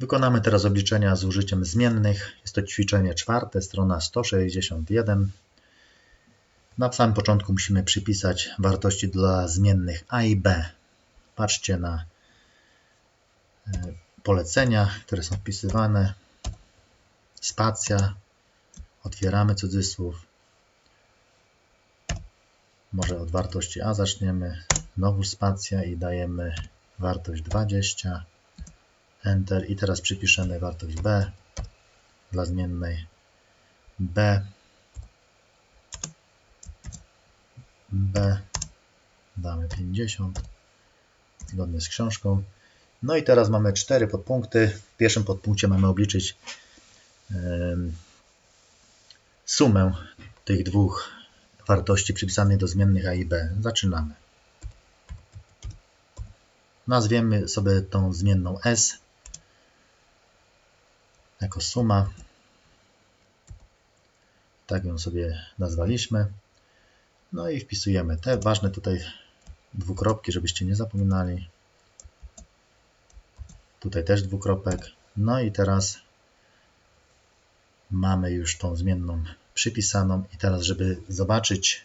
Wykonamy teraz obliczenia z użyciem zmiennych. Jest to ćwiczenie czwarte, strona 161. Na samym początku musimy przypisać wartości dla zmiennych a i b. Patrzcie na e, polecenia, które są wpisywane. Spacja. Otwieramy cudzysłów. Może od wartości a zaczniemy. Znowu spacja i dajemy wartość 20. Enter i teraz przypiszemy wartość b dla zmiennej b. B damy 50 zgodnie z książką. No i teraz mamy cztery podpunkty. W pierwszym podpunkcie mamy obliczyć sumę tych dwóch wartości przypisanych do zmiennych a i b. Zaczynamy. Nazwiemy sobie tą zmienną s jako suma. Tak ją sobie nazwaliśmy. No i wpisujemy te ważne tutaj dwukropki, żebyście nie zapominali. Tutaj też dwukropek. No i teraz mamy już tą zmienną przypisaną i teraz, żeby zobaczyć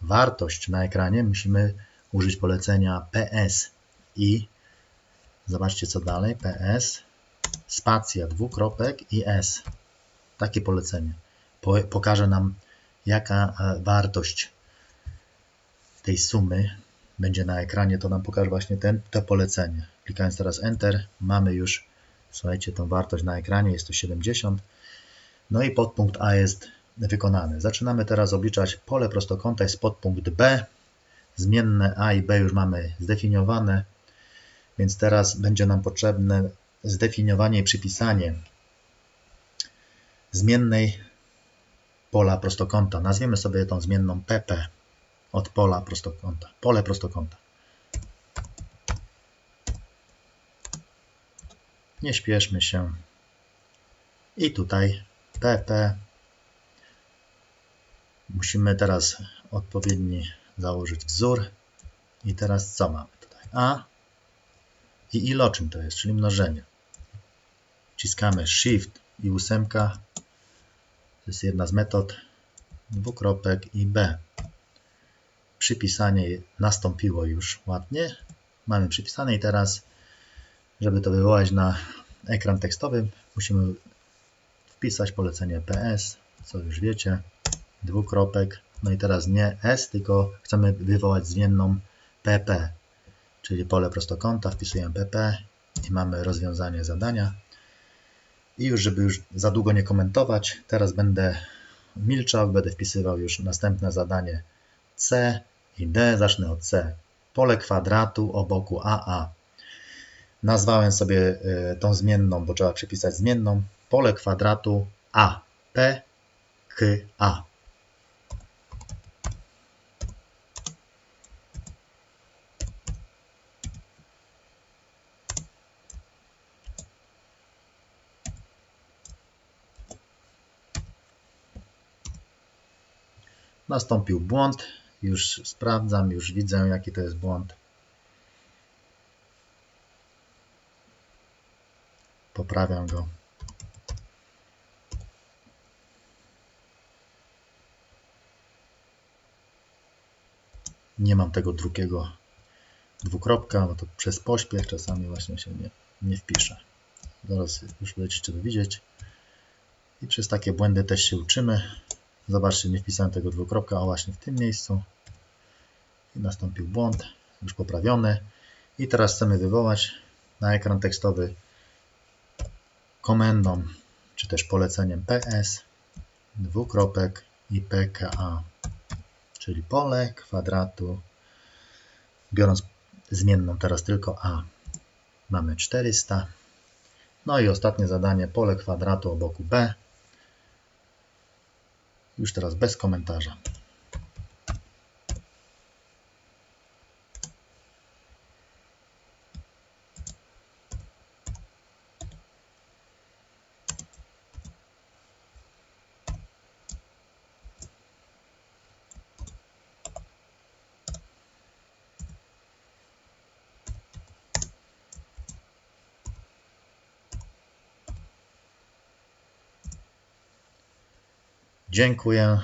wartość na ekranie, musimy użyć polecenia PS i zobaczcie co dalej, PS spacja, dwukropek i S. Takie polecenie. Pokaże nam, jaka e, wartość tej sumy będzie na ekranie. To nam pokaże właśnie ten, to polecenie. Klikając teraz Enter, mamy już, słuchajcie, tą wartość na ekranie. Jest to 70. No i podpunkt A jest wykonany. Zaczynamy teraz obliczać pole prostokąta. Jest podpunkt B. Zmienne A i B już mamy zdefiniowane, więc teraz będzie nam potrzebne zdefiniowanie i przypisanie zmiennej pola prostokąta. Nazwiemy sobie tą zmienną PP od pola prostokąta. Pole prostokąta. Nie śpieszmy się. I tutaj PP. Musimy teraz odpowiedni założyć wzór. I teraz co mamy tutaj? A i iloczyn to jest, czyli mnożenie wciskamy Shift i ósemka. To jest jedna z metod. Dwukropek i B. Przypisanie nastąpiło już ładnie. Mamy przypisane i teraz, żeby to wywołać na ekran tekstowy, musimy wpisać polecenie PS, co już wiecie. Dwukropek. No i teraz nie S, tylko chcemy wywołać zmienną PP, czyli pole prostokąta. Wpisujemy PP i mamy rozwiązanie zadania. I już, żeby już za długo nie komentować, teraz będę milczał, będę wpisywał już następne zadanie C i D. Zacznę od C. Pole kwadratu o boku AA. Nazwałem sobie e, tą zmienną, bo trzeba przypisać zmienną. Pole kwadratu A. P, Nastąpił błąd. Już sprawdzam, już widzę, jaki to jest błąd. Poprawiam go. Nie mam tego drugiego dwukropka, bo to przez pośpiech czasami właśnie się nie, nie wpisze. Zaraz już będziecie to widzieć. I przez takie błędy też się uczymy. Zobaczcie, nie wpisałem tego dwukropka, a właśnie w tym miejscu. I nastąpił błąd, już poprawiony. I teraz chcemy wywołać na ekran tekstowy komendą, czy też poleceniem ps, dwukropek i pka, czyli pole kwadratu, biorąc zmienną teraz tylko a, mamy 400. No i ostatnie zadanie, pole kwadratu o boku b, już teraz bez komentarza. Dziękuję.